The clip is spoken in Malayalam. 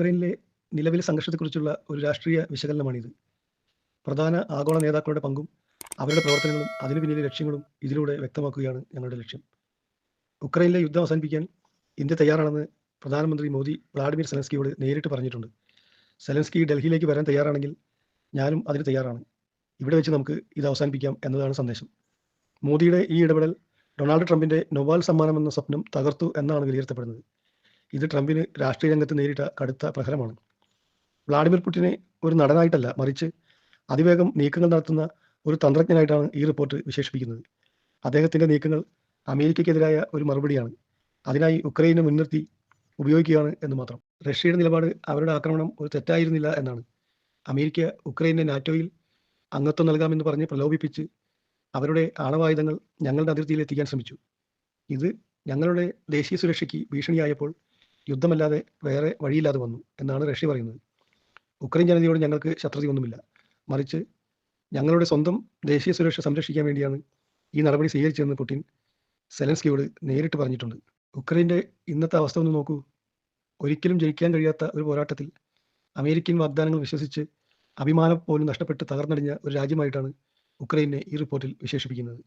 ഉക്രൈനിലെ നിലവിലെ സംഘർഷത്തെക്കുറിച്ചുള്ള ഒരു രാഷ്ട്രീയ വിശകലനമാണിത്. പ്രധാന ആഗോള നേതാക്കളുടെ പങ്കും അവരുടെ പ്രവർത്തനങ്ങളും അതിനു പിന്നിലെ ലക്ഷ്യങ്ങളും ഇതിലൂടെ വ്യക്തമാക്കുകയാണ് ഞങ്ങളുടെ ലക്ഷ്യം. ഉക്രൈനിലെ യുദ്ധം അവസാനിപ്പിക്കാൻ ഇന്ത്യ തയ്യാറാണെന്ന് പ്രധാനമന്ത്രി മോദി വ്ളാഡിമിർ സെലൻസ്കിയോട് നേരിട്ട് പറഞ്ഞിട്ടുണ്ട്. സെലൻസ്കി ഡൽഹിയിലേക്ക് വരാൻ തയ്യാറാണെങ്കിൽ ഞാനും അതിന് തയ്യാറാണ്. ഇവിടെ വെച്ച് നമുക്ക് ഇത് അവസാനിപ്പിക്കാം എന്നതാണ് സന്ദേശം. മോദിയുടെ ഈ ഇടപെടൽ ഡൊണാൾഡ് ട്രംപിന്റെ നൊബാൽ സമ്മാനം എന്ന സ്വപ്നം തകർത്തു എന്നാണ് വിലയിരുത്തപ്പെടുന്നത്. ഇത് ട്രംപിന് രാഷ്ട്രീയ രംഗത്ത് നേരിട്ട കടുത്ത പ്രഹരമാണ്. വ്ളാഡിമിർ പുടിനെ ഒരു നടനായിട്ടല്ല മറിച്ച് അതിവേഗം നീക്കങ്ങൾ നടത്തുന്ന ഒരു തന്ത്രജ്ഞനായിട്ടാണ് ഈ റിപ്പോർട്ട് വിശേഷിപ്പിക്കുന്നത്. അദ്ദേഹത്തിന്റെ നീക്കങ്ങൾ അമേരിക്കയ്ക്കെതിരായ ഒരു മറുപടിയാണ്. അതിനായി ഉക്രൈനെ മുൻനിർത്തി ഉപയോഗിക്കുകയാണ് എന്ന് മാത്രം. റഷ്യയുടെ നിലപാട് അവരുടെ ആക്രമണം ഒരു തെറ്റായിരുന്നില്ല എന്നാണ്. അമേരിക്ക ഉക്രൈനെ നാറ്റോയിൽ അംഗത്വം നൽകാമെന്ന് പറഞ്ഞ് പ്രലോഭിപ്പിച്ച് അവരുടെ ആണവായുധങ്ങൾ ഞങ്ങളുടെ അതിർത്തിയിൽ എത്തിക്കാൻ ശ്രമിച്ചു. ഇത് ഞങ്ങളുടെ ദേശീയ സുരക്ഷയ്ക്ക് ഭീഷണിയായപ്പോൾ യുദ്ധമല്ലാതെ വേറെ വഴിയില്ലാതെ വന്നു എന്നാണ് റഷ്യ പറയുന്നത്. ഉക്രൈൻ ജനതയോട് ഞങ്ങൾക്ക് ശത്രുതയൊന്നുമില്ല മറിച്ച് ഞങ്ങളുടെ സ്വന്തം ദേശീയ സുരക്ഷ സംരക്ഷിക്കാൻ വേണ്ടിയാണ് ഈ നടപടി സ്വീകരിച്ചതെന്ന് പുടിൻ സെലൻസ്കിയോട് നേരിട്ട് പറഞ്ഞിട്ടുണ്ട്. ഉക്രൈന്റെ ഇന്നത്തെ അവസ്ഥ ഒന്ന് നോക്കൂ. ഒരിക്കലും ജയിക്കാൻ കഴിയാത്ത ഒരു പോരാട്ടത്തിൽ അമേരിക്കൻ വാഗ്ദാനങ്ങൾ വിശ്വസിച്ച് അഭിമാനം പോലും നഷ്ടപ്പെട്ട് തകർന്നടിഞ്ഞ ഒരു രാജ്യമായിട്ടാണ് ഉക്രൈനെ ഈ റിപ്പോർട്ടിൽ വിശേഷിപ്പിക്കുന്നത്.